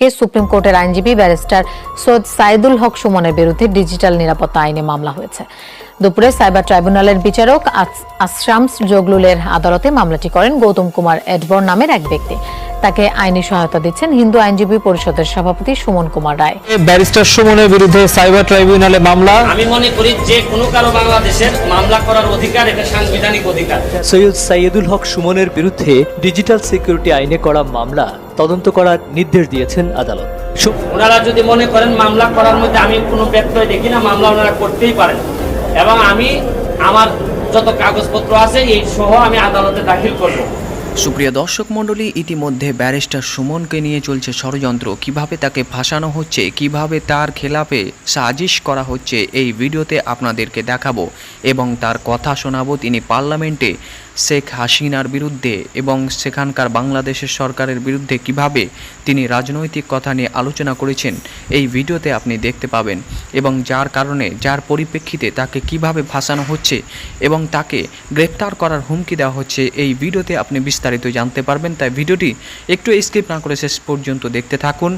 Supreme কোর্টের আইনজীবী barrister Syed Saidul হক সুমনের বিরুদ্ধে ডিজিটাল নিরাপত্তা আইনে মামলা হয়েছে। দুপুরে সাইবার ট্রাইব্যুনালের বিচারক আশরামস জগলুলের আদালতে মামলাটি করেন গৌতম কুমার এডবর নামের এক ব্যক্তি। তাকে আইনি সহায়তা দিচ্ছেন হিন্দু আইনজীবী পরিষদের সভাপতি সুমন কুমার রায়। ব্যারিস্টার সুমনের বিরুদ্ধে সাইবার ট্রাইব্যুনালে মামলা। আমি মনে করি যে কোনো কারও বাংলাদেশের মামলা করার অধিকার এটা সাংবিধানিক অধিকার। সৈয়দ সাইয়েদুল হক সুমনের বিরুদ্ধে ডিজিটাল সিকিউরিটি আইনে করা মামলা তদন্ত করার নির্দেশ দিয়েছেন আদালত। ওনারা যদি মনে করেন মামলা করার মধ্যে আমি কোনো ব্যত্যয় দেখি না মামলা ওনারা করতেই পারেন। এবং আমি আমার যত কাগজপত্র আছে, এই সহ আমি আদালতে দাখিল করব। সুপ্রিয় দর্শক মণ্ডলী, ইতিমধ্যে ব্যারিস্টার সুমনকে নিয়ে চলছে ষড়যন্ত্র। কীভাবে তাকে ফাঁসানো হচ্ছে, কীভাবে তার খেলাফে সাজিশ করা হচ্ছে, এই ভিডিওতে আপনাদেরকে দেখাবো এবং তার কথা শোনাবো তিনি পার্লামেন্টে। শেখ হাসিনার বিরুদ্ধে এবং সেখানকার বাংলাদেশের সরকারের বিরুদ্ধে কীভাবে তিনি রাজনৈতিক কথা নিয়ে আলোচনা করেছেন, এই ভিডিওতে আপনি দেখতে পাবেন এবং যার কারণে, যার পরিপ্রেক্ষিতে তাকে কীভাবে ফাঁসানো হচ্ছে এবং তাকে গ্রেপ্তার করার হুমকি দেওয়া হচ্ছে, এই ভিডিওতে আপনি বিস্তারিত জানতে পারবেন। তাই ভিডিওটি একটু স্কিপ না করে শেষ পর্যন্ত দেখতে থাকুন।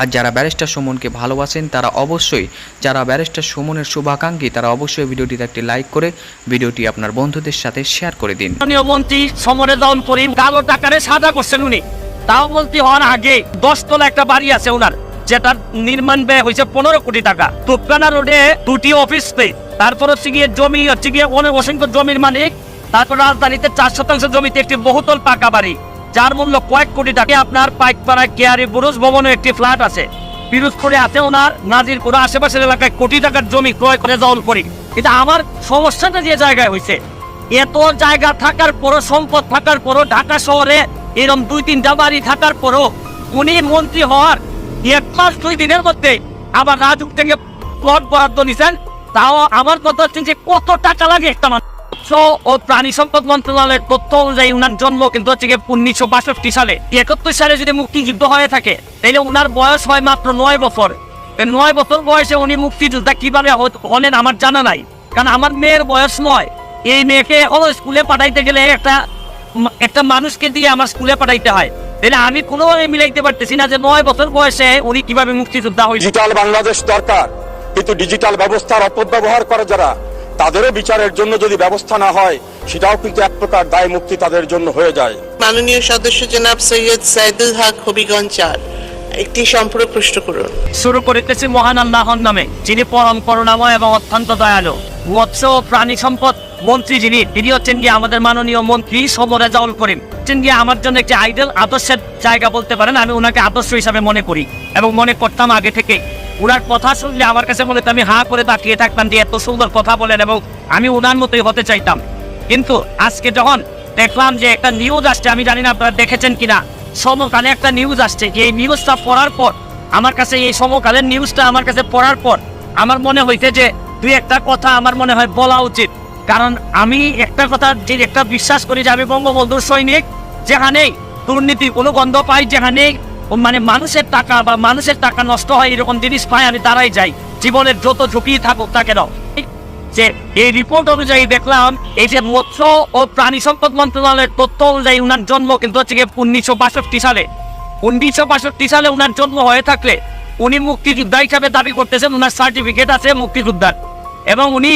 আর যারা ব্যারিস্টার সুমনকে ভালোবাসেন, তারা অবশ্যই, যারা ব্যারিস্টার সুমনের শুভাকাঙ্ক্ষী, তারা অবশ্যই ভিডিওটিতে একটি লাইক করে ভিডিওটি আপনার বন্ধুদের সাথে শেয়ার করে দিন। সাদা করছেন উনি। তাও মন্ত্রী হওয়ার আগে দশ তলা একটা বাড়ি আছে ওনার, যেটার নির্মাণ ব্যয় হয়েছে পনেরো কোটি টাকা। তুপকানা রোডে দুটি অফিস স্পেস তারপর হচ্ছে গিয়ে জমি, হচ্ছে গিয়ে অনেক অসংখ্য জমির মালিক, তারপর রাজধানীতে চার শতাংশ জমিতে একটি বহুতল পাকা বাড়ি। যার মূল্য কয়েক কোটি টাকা। আপনার পাইকপাড়ায় কেয়ারি বুরুজ ভবনে একটি ফ্ল্যাট আছে। পিরোজপুরে আছে ওনার, নাজিরপুরে আশেপাশের এলাকায় কোটি টাকার জমি ক্রয় করে জল করি। কিন্তু আমার সমস্যাটা যে জায়গায় হয়েছে এত জায়গা থাকার পরও, সম্পদ থাকার পরও, ঢাকা শহরে এরকম দুই তিনটা বাড়ি থাকার পরও উনি মন্ত্রী হওয়ার এক মাস দুই দিনের মধ্যে আবার রাজুক থেকে প্লট বরাদ্দ নিছেন। তাও আমার কথা হচ্ছে যে কত টাকা লাগে একটা মানুষ মৎস্য ও প্রাণী সম্পদ মন্ত্রণালয়ের তথ্য অনুযায়ী উনার জন্ম কিন্তু হচ্ছে গিয়ে উনিশশো বাষট্টি সালে। একাত্তর সালে যদি মুক্তিযুদ্ধ হয়ে থাকে তাহলে উনার বয়স হয় মাত্র নয় বছর। নয় বছর বয়সে উনি মুক্তিযোদ্ধা কীভাবে হলেন আমার জানা নাই। কারণ আমার মেয়ের বয়স নয়। এই মেয়েকে এখনও স্কুলে পাঠাইতে গেলে একটা একটা মানুষকে দিয়ে আমার স্কুলে পাঠাইতে হয়। তাহলে আমি কোনোভাবে মিলাইতে পারতেছি না যে নয় বছর বয়সে উনি কীভাবে মুক্তিযোদ্ধা হয়েছে ডিজিটাল বাংলাদেশ দরকার। কিন্তু ডিজিটাল ব্যবস্থার অপব্যবহার করে যারা তাদেরও বিচারের জন্য যদি ব্যবস্থা না হয় সেটাও কিন্তু এক প্রকার দায় মুক্তি তাদের জন্য হয়ে যায়। মাননীয় সদস্য জনাব সৈয়দ সাইদুল হক হবিগঞ্জ চার। একটি সম্পর্ক পৃষ্ঠ করুন। শুরু করিতেছি মহান আল্লাহর নামে যিনি পরম করুণাময় এবং অত্যন্ত দয়ালু। মৎস্য ও প্রাণী সম্পদ মন্ত্রী যিনি তিনি হচ্ছেন গিয়ে আমাদের মাননীয় মন্ত্রী সমরে জাউল করিম। হচ্ছেন গিয়ে আমার জন্য একটি আইডল আদর্শের জায়গা বলতে পারেন আমি ওনাকে আদর্শ হিসাবে মনে করি এবং মনে করতাম আগে থেকে ওনার কথা শুনলে আমার কাছে মনে আমি হা করে তাকিয়ে থাকতাম যে এত সুন্দর কথা বলেন এবং আমি ওনার মতোই হতে চাইতাম। কিন্তু আজকে যখন দেখলাম যে একটা নিউজ আসছে, আমি জানি না আপনারা দেখেছেন কিনা, সমকালে একটা নিউজ আসছে এই নিউজটা পড়ার পর, আমার কাছে এই সমকালের নিউজটা আমার কাছে পড়ার পর, আমার মনে হইছে যে দুই একটা কথা আমার মনে হয় বলা উচিত। কারণ আমি একটা কথা যে একটা বিশ্বাস করি যে আমি বঙ্গবন্ধুর সৈনিক, যেখানেই দুর্নীতি কোনো গন্ধ পাই, যেখানেই মানে মানুষের টাকা বা মানুষের টাকা নষ্ট হয় এরকম জিনিস পাই আমি তারাই যাই। জীবনের যত ঝুঁকি থাকুক তা কেন যে এই রিপোর্ট অনুযায়ী দেখলাম, এই যে মৎস্য ও প্রাণী সম্পদ মন্ত্রণালয়ের তথ্য অনুযায়ী উনার জন্ম কিন্তু হচ্ছে উনিশশো বাষট্টি সালে। উনিশশো বাষট্টি সালে উনার জন্ম হয়ে থাকলে উনি মুক্তিযোদ্ধা হিসাবে দাবি করতেছেন, উনার সার্টিফিকেট আছে মুক্তিযোদ্ধার। এবং উনি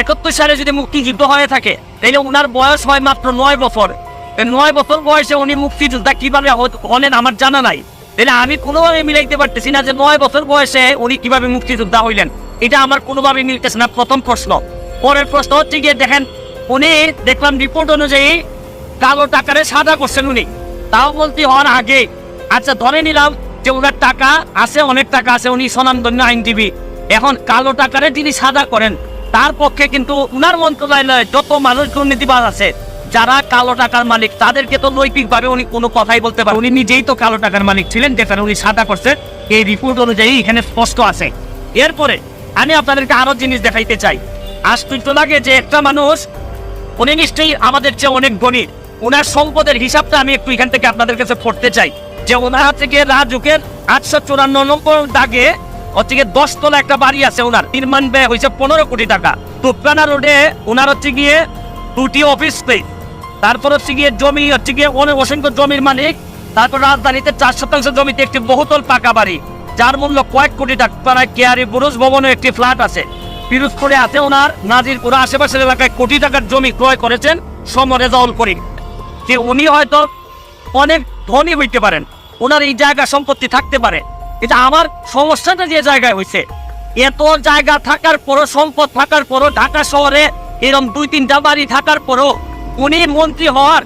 একাত্তর সালে যদি মুক্তিযুদ্ধ হয়ে থাকে, তাহলে উনার বয়স হয় মাত্র নয় বছর। নয় বছর বয়সে উনি মুক্তিযোদ্ধা কীভাবে হলেন আমার জানা নাই। তাহলে আমি কোনোভাবে মিলাইতে পারতেছি না যে নয় বছর বয়সে উনি কীভাবে মুক্তিযোদ্ধা হইলেন। এটা আমার কোনোভাবে মিলতেছে না। প্রথম প্রশ্ন। পরের প্রশ্ন হচ্ছে গিয়ে দেখেন, উনি দেখলাম রিপোর্ট অনুযায়ী কালো টাকারে সাদা করছেন উনি। তাও বলতে হওয়ার আগে আচ্ছা ধরে নিলাম যে ওনার টাকা আছে, অনেক টাকা আছে, উনি স্বনামধন্য আইনজীবী। এখন কালো টাকারে তিনি সাদা করেন, তার পক্ষে কিন্তু উনার মন্ত্রণালয়ে যত মানুষ দুর্নীতিবাজ আছে যারা কালো টাকার মালিক, তাদেরকে তো নৈতিক ভাবে উনি কোনো কথাই বলতে পারেন উনি নিজেই তো কালো টাকার মালিক ছিলেন, যেখানে উনি সাদা করছেন এই রিপোর্ট অনুযায়ী এখানে স্পষ্ট আছে। এরপরে আমি আপনাদেরকে আরও জিনিস দেখাইতে চাই। আশ্চর্য লাগে যে একটা মানুষ, উনি নিশ্চয়ই আমাদের চেয়ে অনেক গণিত ওনার সম্পদের হিসাবটা আমি একটু এখান থেকে আপনাদের কাছে পড়তে চাই। যে ওনার হচ্ছে গিয়ে রাজুকের আটশো চুরান্ন নম্বর দাগে হচ্ছে গিয়ে দশ তলা একটা বাড়ি আছে ওনার নির্মাণ ব্যয় হয়েছে পনেরো কোটি টাকা। তুপকানা রোডে ওনার হচ্ছে গিয়ে দুটি অফিস স্পেস তারপর হচ্ছে গিয়ে জমি, হচ্ছে গিয়ে অনেক অসংখ্য জমির মালিক, তারপর রাজধানীতে চার শতাংশ জমিতে একটি বহুতল পাকা বাড়ি, যার মূল্য কয়েক কোটি টাকা। পাড়ায় কেয়ারি বুরুজ ভবনে একটি ফ্ল্যাট আছে। পিরোজপুরে আছে ওনার, নাজিরপুরা আশেপাশের এলাকায় কোটি টাকার জমি ক্রয় করেছেন সমরে জল করিম। যে উনি হয়তো অনেক ধনী হইতে পারেন, ওনার এই জায়গা সম্পত্তি থাকতে পারে। এটা আমার সমস্যাটা যে জায়গায় হয়েছে এত জায়গা থাকার পরও, সম্পদ থাকার পরও, ঢাকা শহরে এরকম দুই তিনটা বাড়ি থাকার পরও উনি মন্ত্রী হওয়ার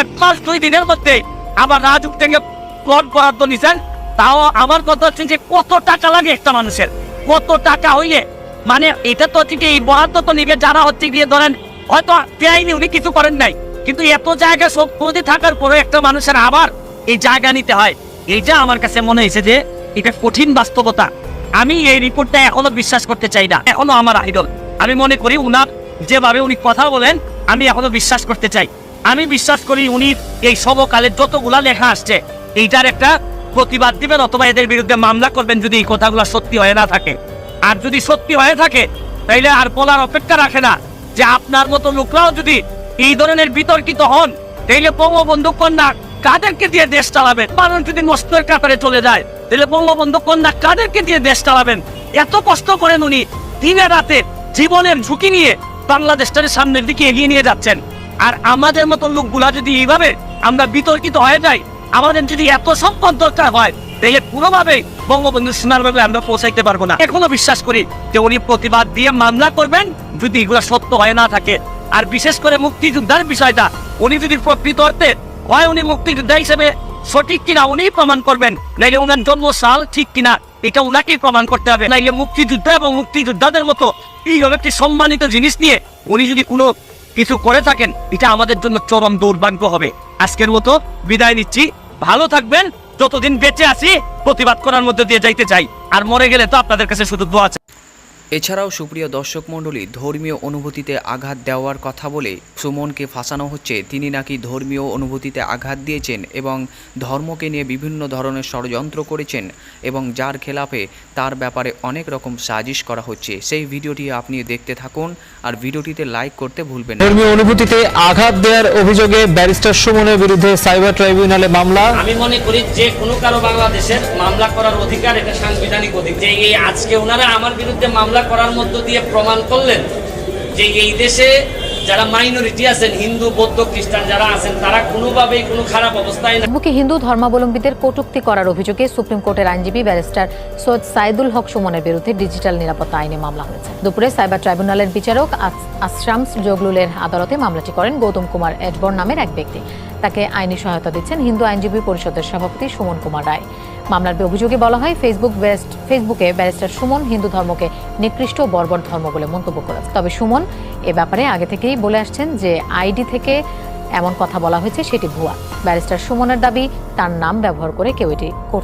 এক মাস দুই দিনের মধ্যে আবার রাজুক থেকে প্লট বরাদ্দ নিছেন, তাও আমার কথা হচ্ছে যে কত টাকা লাগে একটা মানুষের? কত টাকা হইলে? মানে এটা তো ঠিক এই বরাদ্দ তো নিবে যারা হচ্ছে গিয়ে ধরেন, হয়তো বেআইনি উনি কিছু করেন নাই, কিন্তু এত জায়গা সব প্রতি থাকার পরে একটা মানুষের আবার এই জায়গা নিতে হয়। এইটা আমার কাছে মনে হয়েছে যে এটা কঠিন বাস্তবতা। আমি এই রিপোর্টটা এখনও বিশ্বাস করতে চাই না, এখনও আমার আইডল আমি মনে করি উনার যেভাবে উনি কথা বলেন আমি এখনও বিশ্বাস করতে চাই। আমি বিশ্বাস করি উনি এই সমকালে যতগুলা লেখা আসছে, এইটার একটা প্রতিবাদ দিবেন অথবা এদের বিরুদ্ধে মামলা করবেন যদি এই কথাগুলো সত্যি হয়ে না থাকে। আর যদি সত্যি হয়ে থাকে, তাইলে আর বলার অপেক্ষা রাখে না যে আপনার মতো লোকরাও যদি এই ধরনের বিতর্কিত হন, তাইলে বঙ্গবন্ধু কন্যা কাদেরকে দিয়ে দেশ চালাবেন? মানুষ যদি নষ্টের কাতারে চলে যায় তাহলে বঙ্গবন্ধু কন্যা কাদেরকে দিয়ে দেশ চালাবেন? এত কষ্ট করেন উনি দিনে রাতে জীবনের ঝুঁকি নিয়ে বাংলাদেশটাকে সামনের দিকে এগিয়ে নিয়ে যাচ্ছেন। আর আমাদের মতো লোকগুলা যদি এইভাবে আমরা বিতর্কিত হয়ে যাই, আমাদের যদি এত সম্পদ দরকার হয় পুরোভাবে বঙ্গবন্ধু আমরা পৌঁছাইতে পারব না। এখনও বিশ্বাস করি যে উনি প্রতিবাদ দিয়ে মামলা করবেন যদি এগুলো সত্য হয়ে না থাকে। আর বিশেষ করে মুক্তিযোদ্ধার বিষয়টা, উনি যদি প্রকৃত অর্থে হয়, উনি মুক্তিযোদ্ধা হিসেবে সঠিক কিনা উনি প্রমাণ করবেন। নাইলে উনার জন্ম সাল ঠিক কিনা, এটা উনাকেই প্রমাণ করতে হবে। নাইলে মুক্তিযোদ্ধা এবং মুক্তিযোদ্ধাদের মতো এইভাবে একটি সম্মানিত জিনিস নিয়ে উনি যদি কোনো কিছু করে থাকেন, এটা আমাদের জন্য চরম দুর্ভাগ্য হবে। আজকের মতো বিদায় নিচ্ছি। ভালো থাকবেন। যতদিন বেঁচে আছি, প্রতিবাদ করার মধ্যে দিয়ে যাইতে চাই। আর মরে গেলে তো আপনাদের কাছে শুধু দোয়া। এছাড়াও সুপ্রিয় দর্শক মণ্ডলী ধর্মীয় অনুভূতিতে আঘাত দেওয়ার কথা বলে সুমনকে ফাঁসানো হচ্ছে। তিনি নাকি ধর্মীয় অনুভূতিতে আঘাত দিয়েছেন এবং ধর্মকে নিয়ে বিভিন্ন ধরনের ষড়যন্ত্র করেছেন এবং যার খেলাফে তার ব্যাপারে অনেক রকম সাজিশ করা হচ্ছে। সেই ভিডিওটি আপনি দেখতে থাকুন আর ভিডিওটিতে লাইক করতে ভুলবেন না। ধর্মীয় অনুভূতিতে আঘাত দেওয়ার অভিযোগে ব্যারিস্টার সুমনের বিরুদ্ধে সাইবার ট্রাইব্যুনালে মামলা। আমি মনে করি যে কোনো কারও বাংলাদেশের মামলা করার অধিকার এটা সাংবিধানিক অধিকার এই আজকে ওনারা আমার বিরুদ্ধে মামলা করার মধ্য দিয়ে প্রমাণ করলেন যে এই দেশে যারা মাইনরিটি আছেন, হিন্দু, বৌদ্ধ, খ্রিস্টান যারা আছেন, তারা কোনোভাবেই কোনো খারাপ অবস্থায় না ফেসবুকে হিন্দু ধর্মাবলম্বীদের কটূক্তি করার অভিযোগে সুপ্রিম কোর্টের আইনজীবী ব্যারিস্টার সৈয়দ সাইদুল হক সুমনের বিরুদ্ধে ডিজিটাল নিরাপত্তা আইনে মামলা হয়েছে। দুপুরে সাইবার ট্রাইব্যুনালের বিচারক আশরামস জগলুলের আদালতে মামলাটি করেন গৌতম কুমার এডবর নামের এক ব্যক্তি। তাকে আইনি সহায়তা দিচ্ছেন হিন্দু আইনজীবী পরিষদের সভাপতি সুমন কুমার রায়। মামলার অভিযোগে বলা হয় ফেসবুক ব্যারিস্ট- ফেসবুকে ব্যারিস্টার সুমন হিন্দু ধর্মকে নিকৃষ্ট বর্বর ধর্ম বলে মন্তব্য করেছে। তবে সুমন এ ব্যাপারে আগে থেকেই বলে আসছেন যে, আইডি থেকে এমন কথা বলা হয়েছে, সেটি ভুয়া। ব্যারিস্টার সুমনের দাবি, তার নাম ব্যবহার করে কেউ এটি করতে